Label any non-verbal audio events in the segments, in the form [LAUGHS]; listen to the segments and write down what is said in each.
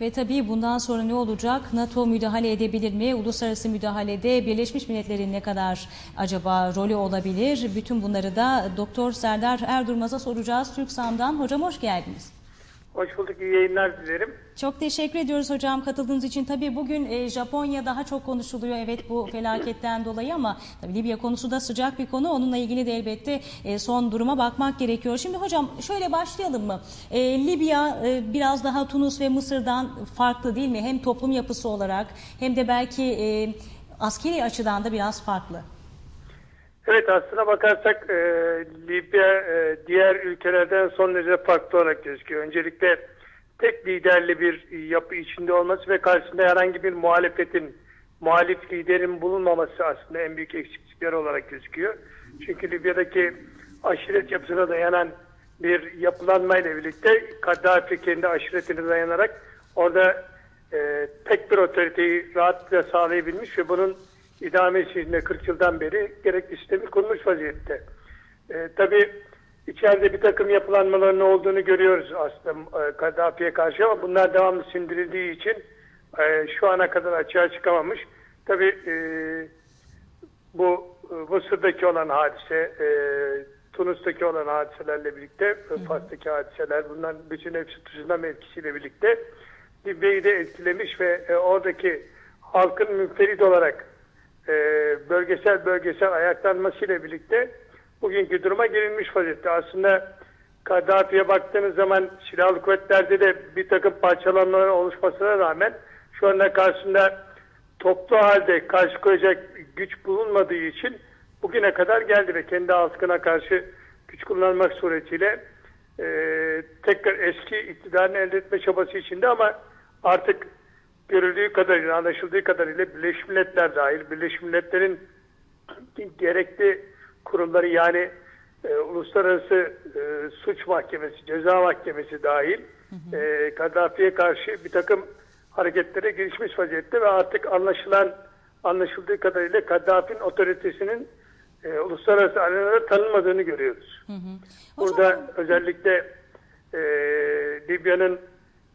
Ve tabii bundan sonra ne olacak? NATO müdahale edebilir mi? Uluslararası müdahalede Birleşmiş Milletler'in ne kadar acaba rolü olabilir? Bütün bunları da Doktor Serdar Erdurmaz'a soracağız TürkSam'dan. Hocam hoş geldiniz. Hoş bulduk, iyi yayınlar dilerim. Çok teşekkür ediyoruz hocam katıldığınız için. Tabii bugün e, Japonya daha çok konuşuluyor evet bu [LAUGHS] felaketten dolayı ama tabii Libya konusu da sıcak bir konu. Onunla ilgili de elbette e, son duruma bakmak gerekiyor. Şimdi hocam şöyle başlayalım mı? E, Libya e, biraz daha Tunus ve Mısır'dan farklı değil mi? Hem toplum yapısı olarak hem de belki e, askeri açıdan da biraz farklı. Evet aslına bakarsak e, Libya e, diğer ülkelerden son derece farklı olarak gözüküyor. Öncelikle tek liderli bir yapı içinde olması ve karşısında herhangi bir muhalefetin, muhalif liderin bulunmaması aslında en büyük eksiklikler olarak gözüküyor. Çünkü Libya'daki aşiret yapısına dayanan bir yapılanmayla birlikte Kaddafi kendi aşiretine dayanarak orada e, tek bir otoriteyi rahatlıkla sağlayabilmiş ve bunun idamesi içinde 40 yıldan beri gerekli sistemi kurmuş vaziyette. E, tabii içeride bir takım yapılanmaların olduğunu görüyoruz aslında e, Kaddafi'ye karşı ama bunlar devamlı sindirildiği için e, şu ana kadar açığa çıkamamış. Tabii e, bu e, Mısır'daki olan hadise, e, Tunus'taki olan hadiselerle birlikte, e, Fas'taki hadiseler, bunların bütün hepsi tsunami etkisiyle birlikte Libya'yı da etkilemiş ve e, oradaki halkın münferit olarak e, bölgesel bölgesel ayaklanmasıyla birlikte bugünkü duruma girilmiş vaziyette. Aslında Kaddafi'ye baktığınız zaman silahlı kuvvetlerde de bir takım parçalanmalar oluşmasına rağmen şu anda karşısında toplu halde karşı koyacak güç bulunmadığı için bugüne kadar geldi ve kendi halkına karşı güç kullanmak suretiyle e, tekrar eski iktidarını elde etme çabası içinde ama artık görüldüğü kadarıyla, anlaşıldığı kadarıyla Birleşmiş Milletler dahil, Birleşmiş Milletler'in gerekli kurumları yani e, Uluslararası e, Suç Mahkemesi, Ceza Mahkemesi dahil e, Kaddafi'ye karşı bir takım hareketlere girişmiş vaziyette ve artık anlaşılan anlaşıldığı kadarıyla Kaddafi'nin otoritesinin e, uluslararası arenada tanınmadığını görüyoruz. Hı hı. Burada özellikle e, Libya'nın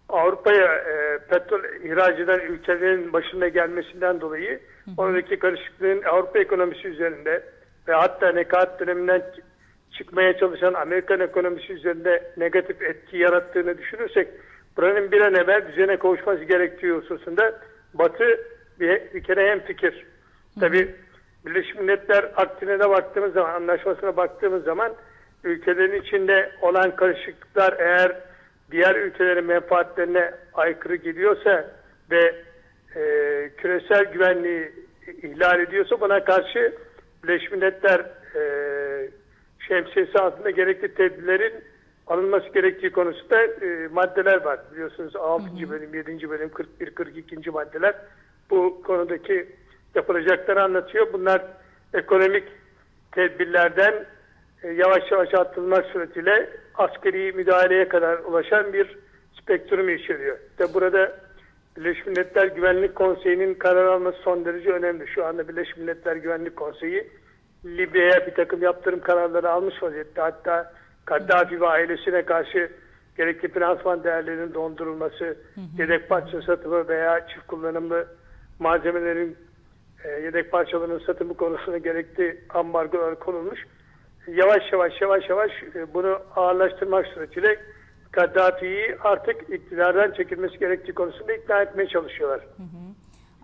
Avrupa'ya e, petrol ihraç eden ülkelerin başına gelmesinden dolayı oradaki karışıklığın Avrupa ekonomisi üzerinde ve hatta nekat döneminden çıkmaya çalışan Amerikan ekonomisi üzerinde negatif etki yarattığını düşünürsek buranın bir an evvel düzene kavuşması gerektiği hususunda Batı bir, bir kere hem fikir. Tabi Birleşmiş Milletler aktine de baktığımız zaman, anlaşmasına baktığımız zaman ülkelerin içinde olan karışıklıklar eğer diğer ülkelerin menfaatlerine aykırı gidiyorsa ve e, küresel güvenliği ihlal ediyorsa buna karşı Birleşmiş Milletler e, şemsiyesi altında gerekli tedbirlerin alınması gerektiği konusunda e, maddeler var. Biliyorsunuz 6. bölüm, 7. bölüm, 41, 42. maddeler bu konudaki yapılacakları anlatıyor. Bunlar ekonomik tedbirlerden e, yavaş yavaş atılmak suretiyle askeri müdahaleye kadar ulaşan bir spektrum içeriyor. İşte burada Birleşmiş Milletler Güvenlik Konseyi'nin karar alması son derece önemli. Şu anda Birleşmiş Milletler Güvenlik Konseyi Libya'ya bir takım yaptırım kararları almış vaziyette. Hatta Kaddafi ve ailesine karşı gerekli finansman değerlerinin dondurulması, yedek parça satımı veya çift kullanımlı malzemelerin e, yedek parçalarının satımı konusunda gerekli ambargolar konulmuş. Yavaş yavaş yavaş yavaş e, bunu ağırlaştırmak suretiyle Kaddafi'yi artık iktidardan çekilmesi gerektiği konusunda ikna etmeye çalışıyorlar. Ama Bu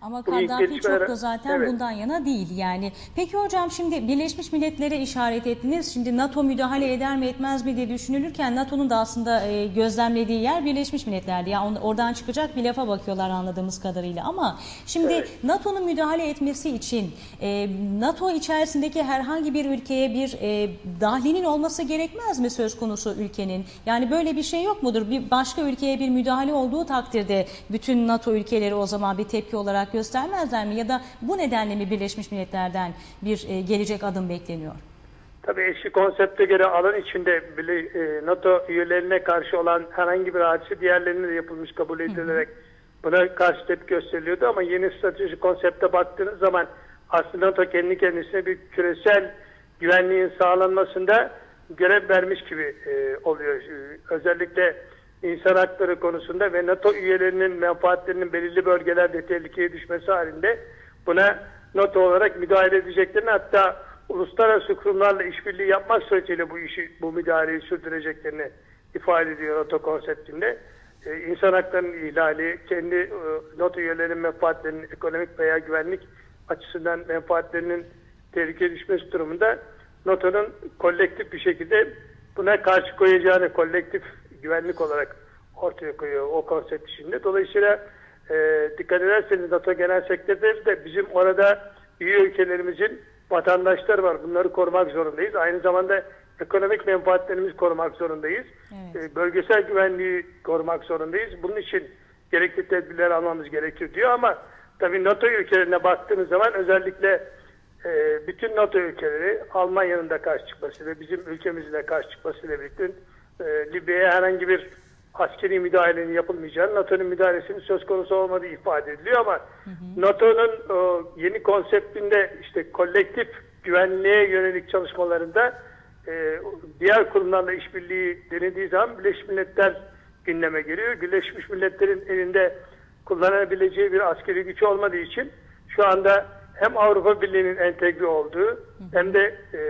ilk Kaddafi çok da zaten Evet. bundan yana değil yani. Peki hocam şimdi Birleşmiş Milletler'e işaret ettiniz. Şimdi NATO müdahale eder mi etmez mi diye düşünülürken NATO'nun da aslında e, gözlemlediği yer Birleşmiş Milletler'di. Yani oradan çıkacak bir lafa bakıyorlar anladığımız kadarıyla. Ama şimdi Evet. NATO'nun müdahale etmesi için e, NATO içerisindeki herhangi bir ülkeye bir e, dahlinin olması gerekmez mi söz konusu ülkenin? Yani böyle bir şey yok mudur? Bir başka ülkeye bir müdahale olduğu takdirde bütün NATO ülkeleri o zaman bir tepki olarak göstermezler mi? Ya da bu nedenle mi Birleşmiş Milletler'den bir e, gelecek adım bekleniyor? Tabii eski konsepte göre alan içinde bile- e, NATO üyelerine karşı olan herhangi bir hadise diğerlerine de yapılmış kabul edilerek buna karşı tepki gösteriliyordu ama yeni stratejik konsepte baktığınız zaman aslında NATO kendi kendisine bir küresel güvenliğin sağlanmasında görev vermiş gibi e, oluyor. Özellikle insan hakları konusunda ve NATO üyelerinin menfaatlerinin belirli bölgelerde tehlikeye düşmesi halinde buna NATO olarak müdahale edeceklerini hatta uluslararası kurumlarla işbirliği yapmak suretiyle bu işi bu müdahaleyi sürdüreceklerini ifade ediyor NATO konseptinde. Ee, insan haklarının ihlali, kendi e, NATO üyelerinin menfaatlerinin ekonomik veya güvenlik açısından menfaatlerinin tehlikeye düşmesi durumunda NATO'nun kolektif bir şekilde buna karşı koyacağını kolektif güvenlik olarak ortaya koyuyor o konsept içinde. Dolayısıyla e, dikkat ederseniz NATO Genel Sekreteri de bizim orada üye ülkelerimizin vatandaşları var. Bunları korumak zorundayız. Aynı zamanda ekonomik menfaatlerimizi korumak zorundayız. Evet. E, bölgesel güvenliği korumak zorundayız. Bunun için gerekli tedbirler almamız gerekiyor diyor ama tabii NATO ülkelerine baktığınız zaman özellikle e, bütün NATO ülkeleri Almanya'nın da karşı çıkması ve bizim ülkemizin de karşı çıkmasıyla birlikte e, Libya'ya herhangi bir askeri müdahalenin yapılmayacağını, NATO'nun müdahalesinin söz konusu olmadığı ifade ediliyor ama NATO'nun o, yeni konseptinde işte kolektif güvenliğe yönelik çalışmalarında e, diğer kurumlarla işbirliği denildiği zaman Birleşmiş Milletler gündeme geliyor. Birleşmiş Milletler'in elinde kullanabileceği bir askeri güç olmadığı için şu anda hem Avrupa Birliği'nin entegre olduğu hem de e,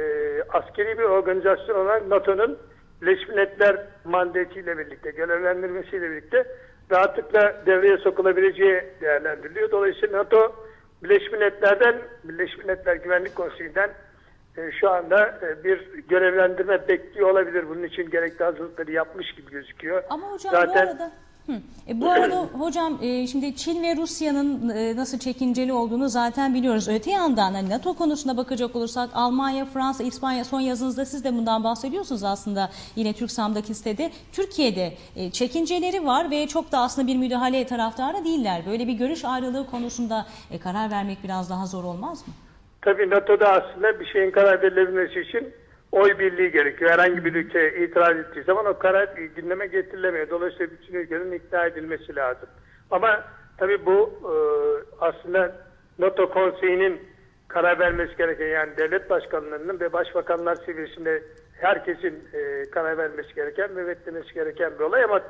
askeri bir organizasyon olarak NATO'nun Birleşmiş Milletler mandatiyle birlikte, görevlendirmesiyle birlikte rahatlıkla devreye sokulabileceği değerlendiriliyor. Dolayısıyla NATO Birleşmiş Milletler'den, Birleşmiş Milletler Güvenlik Konseyi'nden e, şu anda e, bir görevlendirme bekliyor olabilir. Bunun için gerekli hazırlıkları yapmış gibi gözüküyor. Ama hocam Zaten bu arada E, bu arada hocam e, şimdi Çin ve Rusya'nın e, nasıl çekinceli olduğunu zaten biliyoruz. Öte yandan hani NATO konusuna bakacak olursak Almanya, Fransa, İspanya son yazınızda siz de bundan bahsediyorsunuz aslında yine Türksam'daki sitede. Türkiye'de e, çekinceleri var ve çok da aslında bir müdahale taraftarı değiller. Böyle bir görüş ayrılığı konusunda e, karar vermek biraz daha zor olmaz mı? Tabii NATO'da aslında bir şeyin karar verilebilmesi için oy birliği gerekiyor. Herhangi bir ülke itiraz ettiği zaman o karar gündeme getirilemiyor. Dolayısıyla bütün ülkelerin ikna edilmesi lazım. Ama tabii bu e, aslında NATO konseyinin karar vermesi gereken yani devlet başkanlarının ve başbakanlar seviyesinde herkesin e, karar vermesi gereken, müvetlemesi gereken bir olay ama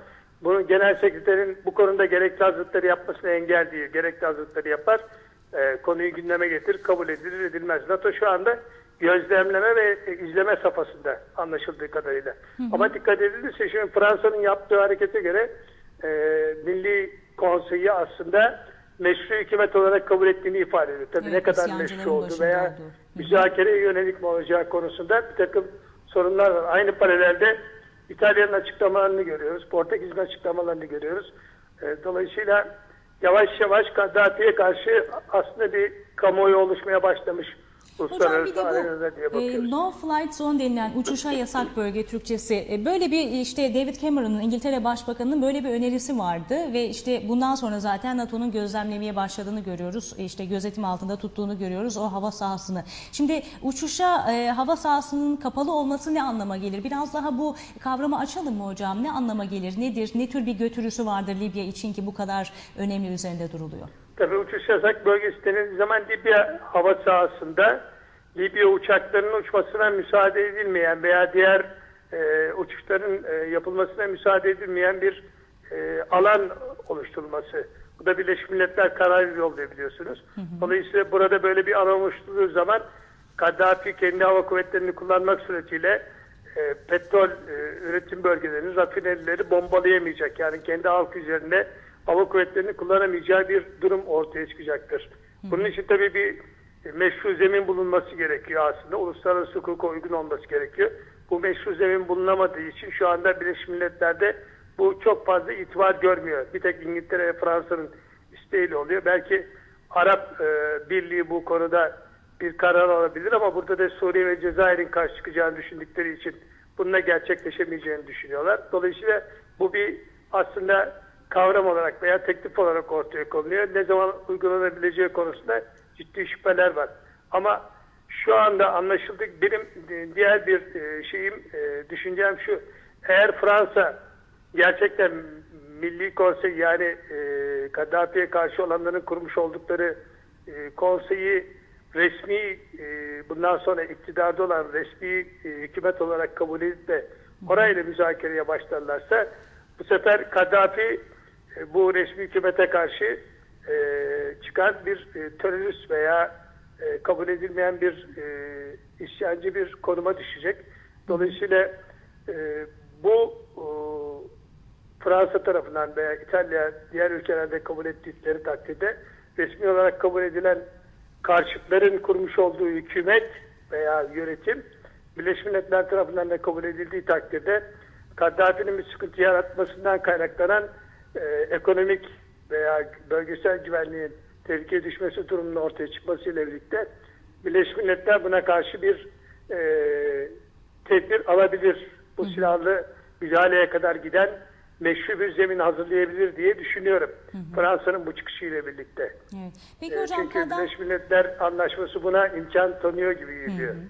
bunun genel sekreterin bu konuda gerekli hazırlıkları yapmasına engel değil. Gerekli hazırlıkları yapar, e, konuyu gündeme getirir, kabul edilir, edilmez. NATO şu anda gözlemleme ve izleme safhasında anlaşıldığı kadarıyla. Ama dikkat edilirse şimdi Fransa'nın yaptığı harekete göre e, Milli Konseyi aslında meşru hükümet olarak kabul ettiğini ifade ediyor. Tabii Evet, ne kadar meşru oldu veya. Hı hı. müzakereye yönelik mi olacağı konusunda bir takım sorunlar var. Aynı paralelde İtalya'nın açıklamalarını görüyoruz. Portekiz'in açıklamalarını görüyoruz. E, dolayısıyla yavaş yavaş Kaddafi'ye karşı aslında bir kamuoyu oluşmaya başlamış. Hocam bir de bu e, no flight zone denilen uçuşa yasak [CLEARS THROAT] bölge Türkçesi. E, böyle bir işte David Cameron'ın İngiltere Başbakanı'nın böyle bir önerisi vardı ve işte bundan sonra zaten NATO'nun gözlemlemeye başladığını görüyoruz. E, işte gözetim altında tuttuğunu görüyoruz o hava sahasını. Şimdi uçuşa e, hava sahasının kapalı olması ne anlama gelir? Biraz daha bu kavramı açalım mı hocam? Ne anlama gelir? Nedir? Ne tür bir götürüsü vardır Libya için ki bu kadar önemli üzerinde duruluyor? Tabii uçuş yasak bölgesi denildiği zaman Libya hava sahasında Libya uçaklarının uçmasına müsaade edilmeyen veya diğer e, uçuşların e, yapılmasına müsaade edilmeyen bir e, alan oluşturulması. Bu da Birleşmiş Milletler kararı yolluyor biliyorsunuz. Dolayısıyla burada böyle bir alan oluşturduğu zaman Kaddafi kendi hava kuvvetlerini kullanmak suretiyle e, petrol e, üretim bölgelerini, rafinerileri bombalayamayacak. Yani kendi halk üzerinde hava kuvvetlerini kullanamayacağı bir durum ortaya çıkacaktır. Bunun için tabii bir meşru zemin bulunması gerekiyor aslında. Uluslararası hukuka uygun olması gerekiyor. Bu meşru zemin bulunamadığı için şu anda Birleşmiş Milletler'de bu çok fazla itibar görmüyor. Bir tek İngiltere ve Fransa'nın isteğiyle oluyor. Belki Arap e, Birliği bu konuda bir karar alabilir ama burada da Suriye ve Cezayir'in karşı çıkacağını düşündükleri için bununla gerçekleşemeyeceğini düşünüyorlar. Dolayısıyla bu bir aslında kavram olarak veya teklif olarak ortaya konuluyor. Ne zaman uygulanabileceği konusunda ciddi şüpheler var. Ama şu anda anlaşıldık. Benim e, diğer bir e, şeyim, e, düşüncem şu. Eğer Fransa gerçekten Milli Konsey yani Kaddafi'ye karşı olanların kurmuş oldukları konseyi resmi bundan sonra iktidarda olan resmi hükümet olarak kabul edip de orayla müzakereye başlarlarsa bu sefer Kaddafi bu resmi hükümete karşı e, çıkan bir e, terörist veya e, kabul edilmeyen bir e, isyancı bir konuma düşecek. Dolayısıyla e, bu e, Fransa tarafından veya İtalya diğer ülkelerde kabul ettikleri takdirde resmi olarak kabul edilen karşıtların kurmuş olduğu hükümet veya yönetim Birleşmiş Milletler tarafından da kabul edildiği takdirde Kaddafi'nin bir sıkıntı yaratmasından kaynaklanan e, ekonomik veya bölgesel güvenliğin tehlikeye düşmesi durumunun ortaya çıkmasıyla birlikte Birleşmiş Milletler buna karşı bir e, tedbir alabilir. Bu silahlı müdahaleye kadar giden meşru bir zemin hazırlayabilir diye düşünüyorum. Fransa'nın bu çıkışıyla birlikte. Evet. Peki E, hocam Çünkü Kaddafi... Birleşmiş Milletler Anlaşması buna imkan tanıyor gibi geliyor. Hı hı.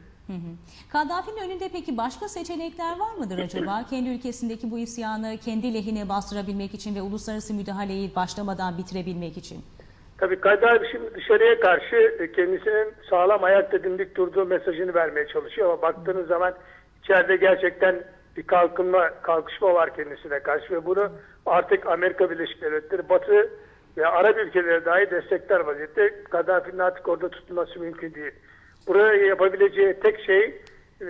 Kaddafi'nin önünde peki başka seçenekler var mıdır acaba? [CLEARS THROAT] kendi ülkesindeki bu isyanı kendi lehine bastırabilmek için ve uluslararası müdahaleyi başlamadan bitirebilmek için. Tabii Kaddafi şimdi dışarıya karşı e, kendisinin sağlam ayakta dimdik durduğu mesajını vermeye çalışıyor ama baktığınız zaman içeride gerçekten bir kalkınma, kalkışma var kendisine karşı ve bunu artık Amerika Birleşik Devletleri, Batı ve Arap ülkeleri dahi destekler vaziyette. Kaddafi'nin artık orada tutulması mümkün değil. Buraya yapabileceği tek şey e,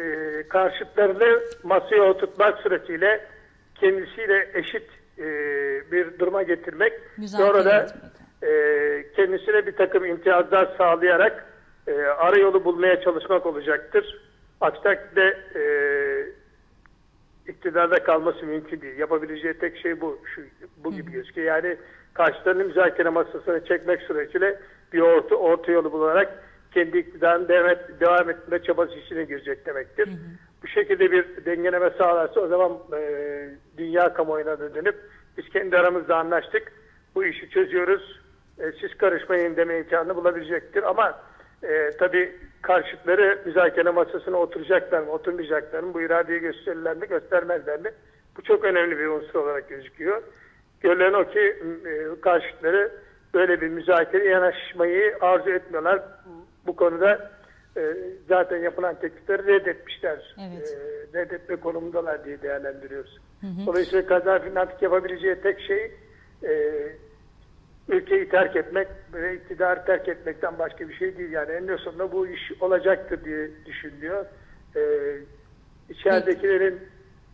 karşıtlarını masaya oturtmak suretiyle kendisiyle eşit e, bir duruma getirmek. Müzakere Sonra da e, kendisine bir takım imtiyazlar sağlayarak e, ara yolu bulmaya çalışmak olacaktır. Aksi takdirde e, iktidarda kalması mümkün değil. Yapabileceği tek şey bu. Şu, bu gibi gözüküyor. Yani karşılarını müzakere masasına çekmek suretiyle bir orta, orta yolu bularak kendi iktidarını devam, devam etme çabası içine girecek demektir. Bu şekilde bir dengeleme sağlarsa o zaman e, dünya kamuoyuna da dönüp biz kendi aramızda anlaştık. Bu işi çözüyoruz. E, siz karışmayın deme imkanını bulabilecektir. Ama e, tabii karşıtları müzakere masasına oturacaklar mı, oturmayacaklar mı, bu iradeyi gösterirler mi, göstermezler mi? Bu çok önemli bir unsur olarak gözüküyor. Görülen o ki e, karşıtları böyle bir müzakere yanaşmayı arzu etmiyorlar. Bu konuda e, zaten yapılan teklifleri reddetmişler. Evet. E, reddetme konumundalar diye değerlendiriyoruz. Dolayısıyla Kaddafi'nin artık yapabileceği tek şey e, ülkeyi terk etmek ve iktidarı terk etmekten başka bir şey değil. Yani en sonunda bu iş olacaktır diye düşünülüyor. Ee, içeridekilerin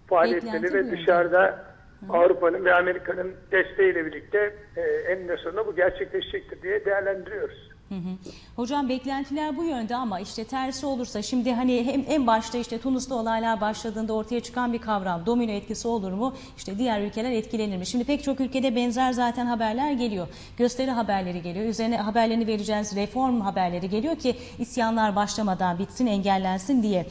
faaliyetleri ve dışarıda Avrupa'nın ve Amerika'nın desteğiyle birlikte e, en sonunda bu gerçekleşecektir diye değerlendiriyoruz. Hocam beklentiler bu yönde ama işte tersi olursa şimdi hani hem en başta işte Tunus'ta olaylar başladığında ortaya çıkan bir kavram domino etkisi olur mu? İşte diğer ülkeler etkilenir mi? Şimdi pek çok ülkede benzer zaten haberler geliyor. Gösteri haberleri geliyor. Üzerine haberlerini vereceğiz reform haberleri geliyor ki isyanlar başlamadan bitsin engellensin diye.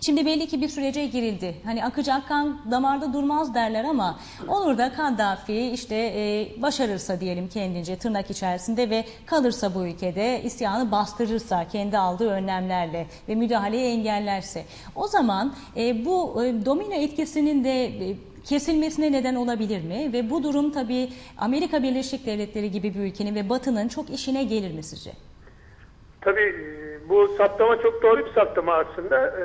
Şimdi belli ki bir sürece girildi. Hani akacak kan damarda durmaz derler ama olur da Kaddafi işte e, başarırsa diyelim kendince tırnak içerisinde ve kalırsa bu ülkede isyanı bastırırsa kendi aldığı önlemlerle ve müdahaleyi engellerse o zaman e, bu e, domino etkisinin de e, kesilmesine neden olabilir mi? Ve bu durum tabii Amerika Birleşik Devletleri gibi bir ülkenin ve Batı'nın çok işine gelir mi sizce? Tabii bu saptama çok doğru bir saptama aslında. E,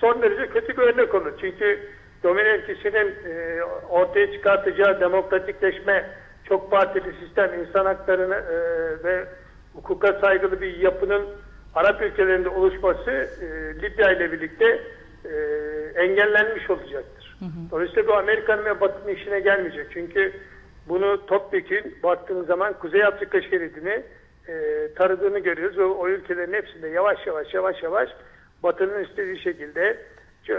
Son derece kötü bir örnek olur. Çünkü domino etkisinin e, ortaya çıkartacağı demokratikleşme, çok partili sistem, insan haklarını e, ve hukuka saygılı bir yapının Arap ülkelerinde oluşması e, Libya ile birlikte e, engellenmiş olacaktır. Dolayısıyla bu Amerika'nın ve Batı'nın işine gelmeyecek. Çünkü bunu topyekun baktığınız zaman Kuzey Afrika şeridini e, taradığını görüyoruz ve o ülkelerin hepsinde yavaş yavaş yavaş yavaş Batı'nın istediği şekilde e,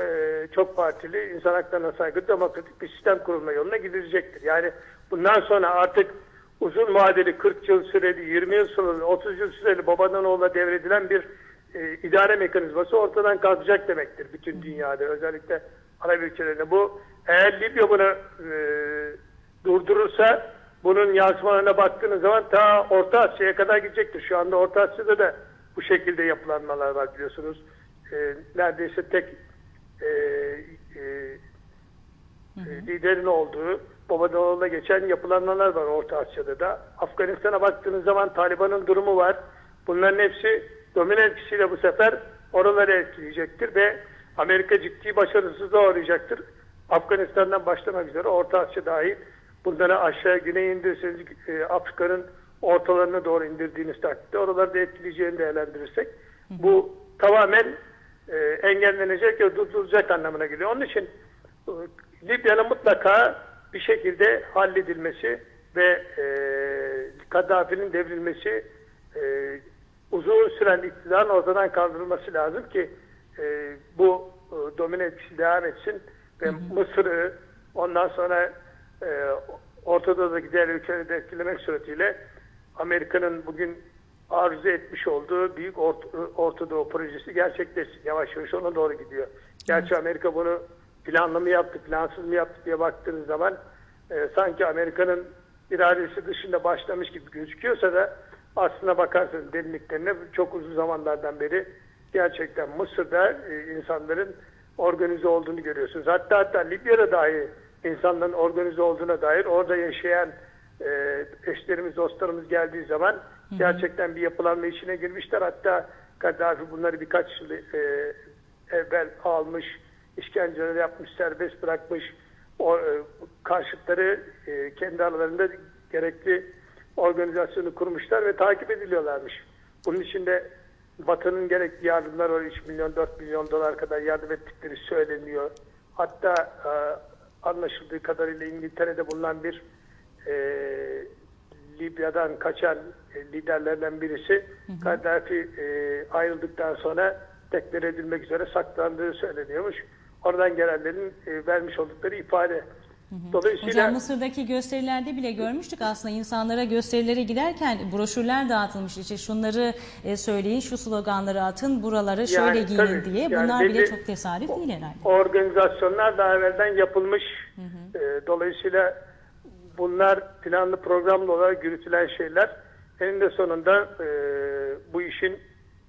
çok partili, insan haklarına saygılı demokratik bir sistem kurulma yoluna gidilecektir. Yani bundan sonra artık uzun vadeli 40 yıl süreli, 20 yıl süreli, 30 yıl süreli babadan oğula devredilen bir e, idare mekanizması ortadan kalkacak demektir bütün dünyada. Özellikle Arap ülkelerinde. Bu eğer Libya bunu e, durdurursa bunun yansımalarına baktığınız zaman ta Orta Asya'ya kadar gidecektir. Şu anda Orta Asya'da da bu şekilde yapılanmalar var biliyorsunuz. E, neredeyse tek e, e, e, liderin olduğu babadan geçen yapılanmalar var Orta Asya'da da. Afganistan'a baktığınız zaman Taliban'ın durumu var. Bunların hepsi domino etkisiyle bu sefer oraları etkileyecektir ve Amerika ciddi başarısızlığa uğrayacaktır. Afganistan'dan başlamak üzere Orta Asya dahil bunları aşağı güneye indirirseniz e, Afrika'nın ortalarına doğru indirdiğiniz takdirde oraları da etkileyeceğini değerlendirirsek bu tamamen e, engellenecek ya durdurulacak anlamına geliyor. Onun için e, Libya'nın mutlaka bir şekilde halledilmesi ve e, Kaddafi'nin devrilmesi e, uzun süren iktidarın ortadan kaldırılması lazım ki e, bu e, domine etkisi devam etsin ve Mısır'ı ondan sonra e, Orta Doğu'daki diğer ülkeleri de etkilemek suretiyle Amerika'nın bugün arzu etmiş olduğu büyük Orta, Orta Doğu projesi gerçekleşsin. Yavaş yavaş ona doğru gidiyor. Gerçi Amerika bunu planlı mı yaptı, plansız mı yaptı diye baktığınız zaman e, sanki Amerika'nın iradesi dışında başlamış gibi gözüküyorsa da aslına bakarsanız derinliklerine çok uzun zamanlardan beri gerçekten Mısır'da e, insanların organize olduğunu görüyorsunuz. Hatta hatta Libya'da dahi insanların organize olduğuna dair orada yaşayan e, eşlerimiz, dostlarımız geldiği zaman gerçekten bir yapılanma içine girmişler. Hatta Kaddafi bunları birkaç yıl e, evvel almış, işkenceler yapmış, serbest bırakmış. O, e, karşıtları e, kendi aralarında gerekli organizasyonu kurmuşlar ve takip ediliyorlarmış. Bunun içinde Batı'nın gerekli yardımlar var. 3 milyon 4 milyon dolar kadar yardım ettikleri söyleniyor. Hatta e, anlaşıldığı kadarıyla İngiltere'de bulunan bir e, Libya'dan kaçan e, liderlerden birisi Kaddafi e, ayrıldıktan sonra tekrar edilmek üzere saklandığı söyleniyormuş. Oradan gelenlerin e, vermiş oldukları ifade. Dolayısıyla Hocam Mısır'daki gösterilerde bile görmüştük aslında insanlara gösterilere giderken broşürler dağıtılmış. İşte şunları e, söyleyin, şu sloganları atın, buraları şöyle Yani giyinin tabii, diye. yani Bunlar bile çok tesadüf değil herhalde. organizasyonlar daha evvelden yapılmış. Ee, dolayısıyla bunlar planlı programlı olarak yürütülen şeyler. Eninde sonunda e, bu işin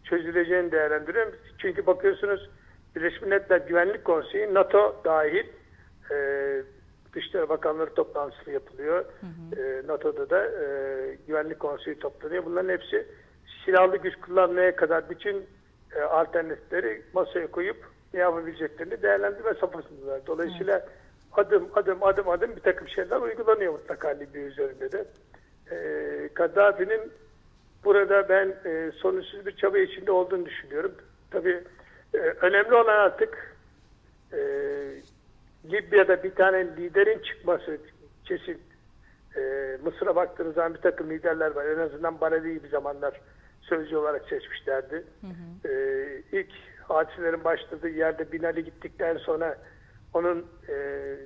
çözüleceğini değerlendiriyorum. Çünkü bakıyorsunuz Birleşmiş Milletler Güvenlik Konseyi NATO dahil e, Dışişleri Bakanları toplantısı yapılıyor. E, NATO'da da e, Güvenlik Konseyi toplanıyor. Bunların hepsi silahlı güç kullanmaya kadar bütün e, alternatifleri masaya koyup ne yapabileceklerini değerlendirme safhasındalar. Dolayısıyla adım adım adım adım bir takım şeyler uygulanıyor mutlaka Libya üzerinde de. E, Kaddafi'nin burada ben e, sonuçsuz bir çaba içinde olduğunu düşünüyorum. Tabii e, önemli olan artık e, Libya'da bir tane liderin çıkması kesin. E, Mısır'a baktığınız zaman bir takım liderler var. En azından Bareli'yi bir zamanlar sözcü olarak seçmişlerdi. E, ilk hadiselerin başladığı yerde Binali gittikten sonra onun e,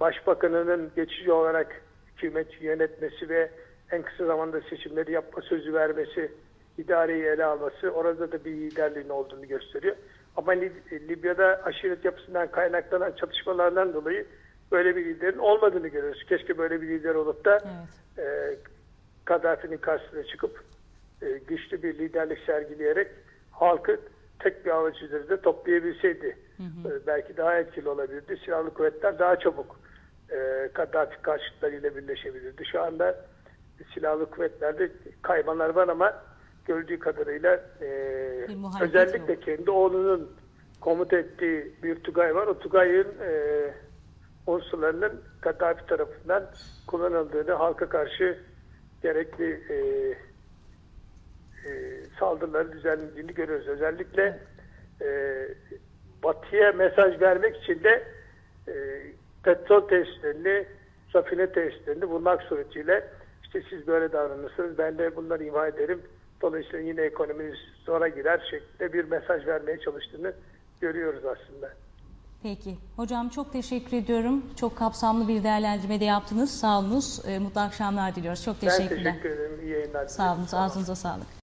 başbakanının geçici olarak hükümet yönetmesi ve en kısa zamanda seçimleri yapma sözü vermesi, idareyi ele alması orada da bir liderliğin olduğunu gösteriyor. Ama Lib- Libya'da aşiret yapısından kaynaklanan çatışmalardan dolayı böyle bir liderin olmadığını görüyoruz. Keşke böyle bir lider olup da Evet. e, Kaddafi'nin karşısına çıkıp e, güçlü bir liderlik sergileyerek halkı tek bir avuç üzerinde toplayabilseydi e, belki daha etkili olabilirdi. Silahlı kuvvetler daha çabuk e, Kaddafi karşıtlarıyla birleşebilirdi. Şu anda silahlı kuvvetlerde kaymanlar var ama gördüğü kadarıyla e, özellikle yok. kendi oğlunun komuta ettiği bir Tugay var. O Tugay'ın e, unsurlarının Kaddafi tarafından kullanıldığını halka karşı gerekli e, e, saldırıları düzenlediğini görüyoruz. Özellikle e, Batı'ya mesaj vermek için de e, petrol tesislerini, rafine tesislerini bulmak suretiyle işte siz böyle davranırsınız, ben de bunları imha ederim. Dolayısıyla yine ekonominiz zora girer şeklinde bir mesaj vermeye çalıştığını görüyoruz aslında. Peki. Hocam çok teşekkür ediyorum. Çok kapsamlı bir değerlendirme de yaptınız. Sağ olunuz. E, mutlu akşamlar diliyoruz. Çok Ben teşekkürler. teşekkür ederim. İyi yayınlar. Sağ olun. Ağzınıza sağlık.